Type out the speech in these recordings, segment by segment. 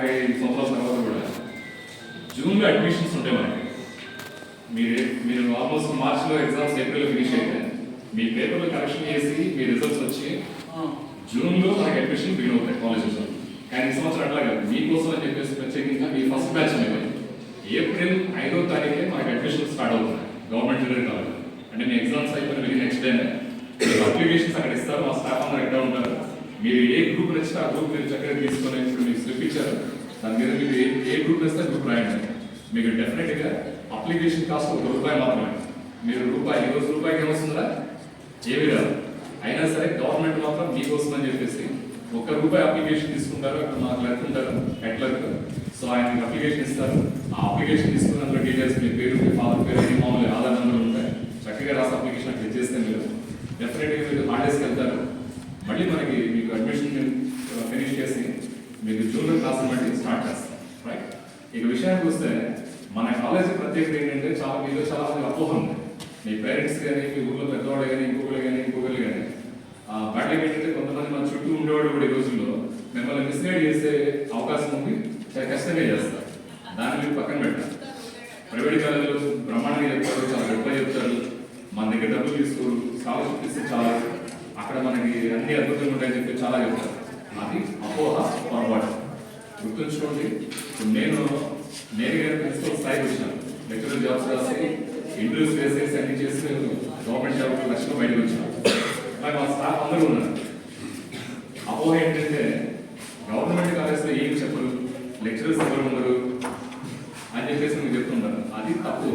యాభై సంవత్సరాల తర్వాత కూడా జూన్లో అడ్మిషన్స్ ఉంటాయి మనకి. మీరు మీరు ఆల్మోస్ట్ మార్చ్లో ఎగ్జామ్స్ ఏప్రిల్లో ఫినిష్ అయితే మీ పేపర్లు కరెక్షన్ చేసి మీ రిజల్ట్స్ వచ్చి జూన్లో మనకి అడ్మిషన్ బిగిన్ అవుతాయి కాలేజెస్లో కానీ ఈ సంవత్సరం అట్లా కాదు. మీకోసం అని చెప్పేసి ప్రత్యేకంగా మీ ఫస్ట్ బ్యాచ్ మీద ఏప్రిల్ ఐదో తారీఖే మనకి అడ్మిషన్ స్టార్ట్ అవుతున్నాయి. గవర్నమెంట్ జూనియర్ కాలేజ్ అంటే మీ ఎగ్జామ్స్ అయిపోయిన వెరీ నెక్స్ట్ డేనే మీరు అప్లికేషన్స్ అక్కడ ఇస్తారు మా స్టాఫ్ అందరూ ఎక్కడ ఉంటారు? మీరు ఏ గ్రూప్ నచ్చితే ఆ గ్రూప్ మీరు చక్కగా తీసుకొని ఇప్పుడు మీకు స్లిప్ ఇచ్చారు దాని మీద మీరు ఏ ఏ గ్రూప్ వేస్తే ఆ గ్రూప్ రాయండి. మీకు డెఫినెట్గా అప్లికేషన్ కాస్ట్ ఒక రూపాయి మాత్రమే. మీరు రూపాయి ఇరవై రూపాయికి ఏమొస్తుందా ఏమి రాదు. అయినా సరే గవర్నమెంట్ మాత్రం మీకోసం అని చెప్పేసి ఒక్క రూపాయి అప్లికేషన్ తీసుకుంటారు అక్కడ మాకు క్లర్క్ ఉంటారు హెడ్ క్లర్క్ సో ఆయన అప్లికేషన్ ఇస్తారు. ఆ అప్లికేషన్ తీసుకుని అందులో డీటెయిల్స్ మీ పేరు మీ ఫాదర్ పేరు అన్ని మామూలు ఆధార్ నెంబర్ ఉంటాయి చక్కగా రాసి అప్లికేషన్ అక్కడ చేస్తే మీరు డెఫినెట్గా మీరు హాలిడేస్కి వెళ్తారు మళ్ళీ మనకి మీకు అడ్మిషన్ ఫినిష్ చేసి మీకు జూనియర్ క్లాసులు బట్టి స్టార్ట్ చేస్తాం రైట్ ఇక విషయానికి వస్తే మన కాలేజీ ప్రత్యేకత ఏంటంటే చాలా మీలో చాలా మంది అపోహ ఉంది మీ పేరెంట్స్ కానీ మీ ఊళ్ళో పెద్దవాళ్ళు కానీ ఇంకొకరు కానీ ఇంకొకరు కానీ. బ్యాటింగ్ ఏంటంటే కొంతమంది మన చుట్టూ ఉండేవాడు కూడా ఈ రోజుల్లో. మిమ్మల్ని మిస్గైడ్ చేసే అవకాశం ఉంది చాలా కష్టంగా చేస్తారు. దాన్ని మీరు పక్కన పెట్టాలి. ప్రైవేట్ కాలేజీలో బ్రహ్మాండంగా చెప్తారు చాలా గొప్ప చెప్తారు. మన దగ్గర డబ్బులు తీసుకోరు స్కాలర్షిప్ ఇస్తే చాలా. అక్కడ మనకి అన్ని అద్భుతంగా ఉంటాయని చెప్పి చాలా చెప్తారు. అది అపోహ పొరపాటు. గుర్తుంచుకోండి ఇప్పుడు నేను నేరుగా ప్రిన్సిపల్ స్థాయికి వచ్చాను. లెక్చరర్ జాబ్స్ రాసి ఇంటర్వ్యూస్ వేసేసి అన్ని చేసి నేను గవర్నమెంట్ జాబ్ లక్ష్యంలో బయటకు వచ్చాను. మా స్టాఫ్ అందరూ ఉన్నారు. అపోహ ఏంటంటే గవర్నమెంట్ కాలేజ్లో ఏం చెప్పరు? లెక్చరర్స్ ఎవరు ఉండరు? అని చెప్పేసి మీకు చెప్తున్నారు అది తప్పు.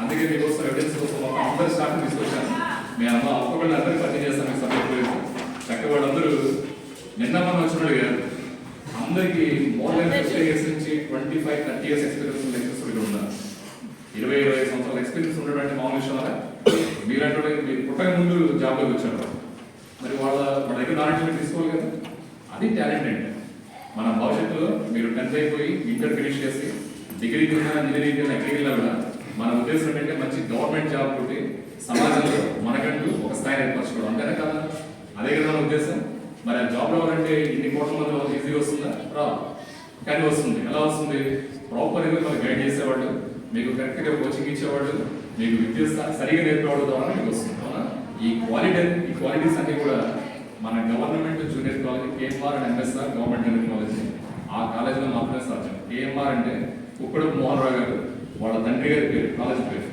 అందుకే మీకోసం ఎవిడెన్స్ కోసం ఒక అందరు స్టాఫ్ తీసుకొచ్చాను. మీ అమ్మ ఒక్కొక్కళ్ళు అందరికీ పని చేస్తాను మీకు నిన్న మనం వచ్చినట్టు కాదు. అందరికీ మోర్ దెన్ ఫిఫ్టీ ఇయర్స్ నుంచి twenty five thirty years experience lecturers ఇక్కడ ఉన్నారు. ఇరవై ఇరవై సంవత్సరాల ఎక్స్పీరియన్స్ ఉండడం మామూలు విషయం మీరంటే మీరు పుట్టక ముందు జాబ్లోకి వచ్చారు మరి వాళ్ళ వాళ్ళ దగ్గర నాలెడ్జ్ మీరు తీసుకోవాలి కదా? అది టాలెంట్ అంటే మన భవిష్యత్తులో మీరు టెన్త్ అయిపోయి ఇంటర్ ఫినిష్ చేసి డిగ్రీకి ఉన్నా ఇంజనీరింగ్ ఉన్నా ఎక్కడికి వెళ్ళినా కూడా మన ఉద్దేశం ఏంటంటే మంచి గవర్నమెంట్ జాబ్ తోటి సమాజంలో మనకంటూ ఒక స్థాయిని ఏర్పరచుకోవడం. అంతేనా కదా? అదే కదా మన ఉద్దేశం? మరి ఆ జాబ్ రావాలంటే ఇన్ని కోట్ల మంది ఈజీ వస్తుందా? రాదు కానీ వస్తుంది. ఎలా వస్తుంది? ప్రాపర్గా మనం గైడ్ చేసేవాళ్ళు మీకు కరెక్ట్గా కోచింగ్ ఇచ్చేవాళ్ళు మీకు విద్య సరిగా నేర్పేవాళ్ళ ద్వారా మీకు వస్తుంది అవునా? ఈ క్వాలిటీ ఈ క్వాలిటీస్ అన్ని కూడా మన government junior college KMR and MSR government junior college ఆ కాలేజీలో మాత్రమే సాధ్యం. కేఎంఆర్ అంటే ఇప్పుడు మోహన్ రావు గారు వాళ్ళ తండ్రి గారి పేరు కాలేజ్ పేరు.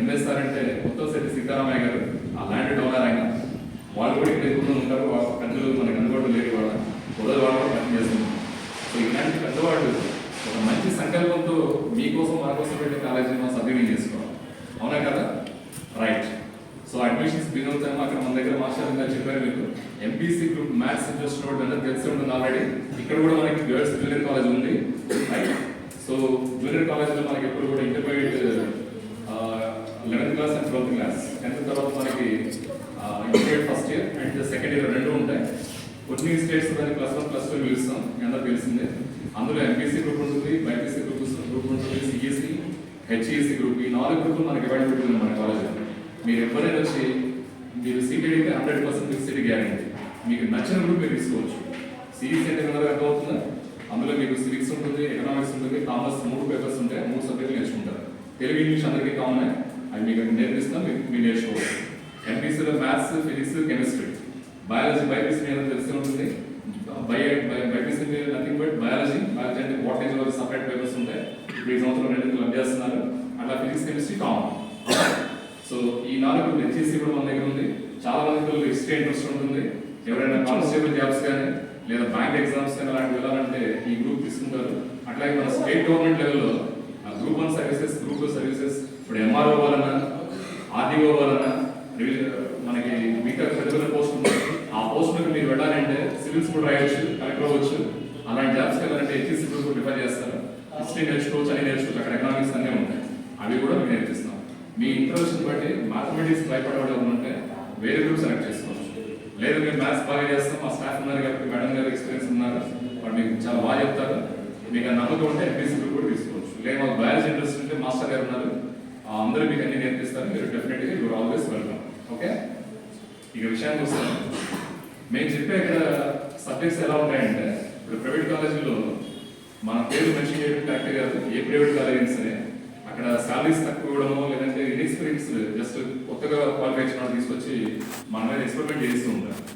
ఎంఎస్ఆర్ అంటే ముత్తోశెట్టి సీతారామయ్య గారు ఆ ల్యాండ్ డోనర్ ఆయన. వాళ్ళు కూడా ఇక్కడ ఎక్కువ ఉంటారు వాళ్ళ పెద్దలు మనకు అందుబాటులో లేరు వాళ్ళ కుదరదు వాళ్ళు కూడా పని చేస్తున్నారు సో ఇలాంటి పెద్దవాళ్ళు ఒక మంచి సంకల్పంతో మీకోసం మన కోసం పెట్టే కాలేజీని మనం సద్వినియోగం చేసుకోవాలి. అవునా కదా? రైట్ సో అడ్మిషన్స్ బిగిన్ అక్కడ మన దగ్గర మాస్టర్ గారు చెప్పారు మీకు. ఎంపీసీ గ్రూప్ మ్యాథ్స్ ఇంట్రెస్ట్ అందరూ తెలిసి ఉంటుంది ఆల్రెడీ ఇక్కడ కూడా మనకి గర్ల్స్ జూనియర్ కాలేజ్ ఉంది. రైట్ సో జూనియర్ కాలేజ్లో మనకి ఎప్పుడు కూడా intermediate eleventh class and twelfth class tenth తర్వాత మనకి intermediate first year and second year రెండు కొన్ని స్టేట్స్ దాన్ని ప్లస్ వన్ ప్లస్ టూ పిలుస్తాం. మీ అందరూ తెలిసిందే అందులో ఎంపీసీ గ్రూప్ ఉంటుంది బైపీసీ గ్రూప్ గ్రూప్ ఉంటుంది సిఎస్సి హెచ్ఈసి గ్రూప్ ఈ నాలుగు గ్రూపులు మనకి ఇవ్వడం ఉంది మన కాలేజీలో మీరు ఎవరైనా వచ్చి మీరు సీటీడీకి హండ్రెడ్ పర్సెంట్ మీకు సీటీ గ్యారంటీ మీకు నచ్చిన గ్రూప్ మీరు తీసుకోవచ్చు. సిఈసి అంటే కనుక అర్థం అందులో మీకు సివిక్స్ ఉంటుంది ఎకనామిక్స్ ఉంటుంది కామర్స్ మూడు పేపర్స్ ఉంటాయి మూడు సబ్జెక్టులు నేర్చుకుంటారు. తెలుగు ఇంగ్లీష్ అందరికీ కామన్ అవి మీకు నేర్పిస్తాం మీరు నేర్చుకోవచ్చు. ఎంపీసీలో maths physics chemistry biology BiPC మీద తెలిసి ఉంటుంది. Bi BiPC nothing but biology biology అంటే వాటేజ్ వరకు సపరేట్ పేపర్స్ ఉంటాయి. ఇప్పుడు ఈ సంవత్సరం రెండు లభ్య చేస్తున్నారు. అట్లా ఫిజిక్స్ కెమిస్ట్రీ కామన్ సో ఈ నాలుగు హెచ్ఈసీ కూడా మన దగ్గర ఉంది. చాలా మంది పిల్లలు హిస్టరీ ఇంట్రెస్ట్ ఉంటుంది ఎవరైనా కానిస్టేబుల్ జాబ్స్ కానీ లేదా బ్యాంక్ ఎగ్జామ్స్ కానీ అలాంటివి వెళ్ళాలంటే ఈ గ్రూప్ తీసుకుంటారు. అట్లాగే మన స్టేట్ గవర్నమెంట్ లెవెల్లో group one services group two services ఇప్పుడు ఎంఆర్ఓ వలన ఆర్డీఓ వలన మనకి పోస్టులకు మీరు వెళ్ళాలంటే సివిల్స్ కూడా రాయొచ్చు కలెక్టర్ అవ్వచ్చు. అలాంటి జాబ్స్ వెళ్ళాలంటే హెచ్ఈసీ గ్రూప్ ప్రిఫర్ చేస్తారు. హిస్టరీ నేర్చుకోవచ్చు అని నేర్చుకోవచ్చు అక్కడ ఎకనామిక్స్ అన్నీ ఉంటాయి. అవి కూడా మీకు నేర్పిస్తాం. మీ ఇంట్రెస్ట్ బట్టి మ్యాథమెటిక్స్ భయపడేవాడు ఉంటే వేరే గ్రూప్ సెలెక్ట్ చేసుకోవచ్చు. లేదు మేము మ్యాథ్స్ బాగా చేస్తాం మా స్టాఫ్ ఉన్నారు కాబట్టి మేడం గారు ఎక్స్పీరియన్స్ ఉన్నారు. వాళ్ళు మీకు చాలా బాగా చెప్తారు. మీకు ఆ నమ్మకం ఉంటే ఎంపీసీ గ్రూప్ కూడా తీసుకోవచ్చు. లేదు మాకు బయాలజీ ఇంట్రెస్ట్ ఉంటే మాస్టర్ గారు ఉన్నారు. ఆ అందరూ మీకు అన్ని నేర్పిస్తారు. మీరు డెఫినెట్గా యూర్ ఆల్వేస్ వెల్కమ్ ఓకే ఇక విషయానికి వస్తాను మేము చెప్పే ఇక్కడ సబ్జెక్ట్స్ ఎలా ఉంటాయంటే ఇప్పుడు ప్రైవేట్ కాలేజీలో మన పేరు మెన్షన్ చేయడం కరెక్ట్ కాదు. ఏ ప్రైవేట్ కాలేజ్ అయినా సరే అక్కడ సాలరీస్ తక్కువ ఇవ్వడము లేదంటే ఇన్ఎక్స్పీరియన్స్ జస్ట్ కొత్తగా క్వాలిఫై చేసిన తీసుకొచ్చి మన మీద ఎక్స్పెరిమెంట్ చేస్తూ ఉంటారు.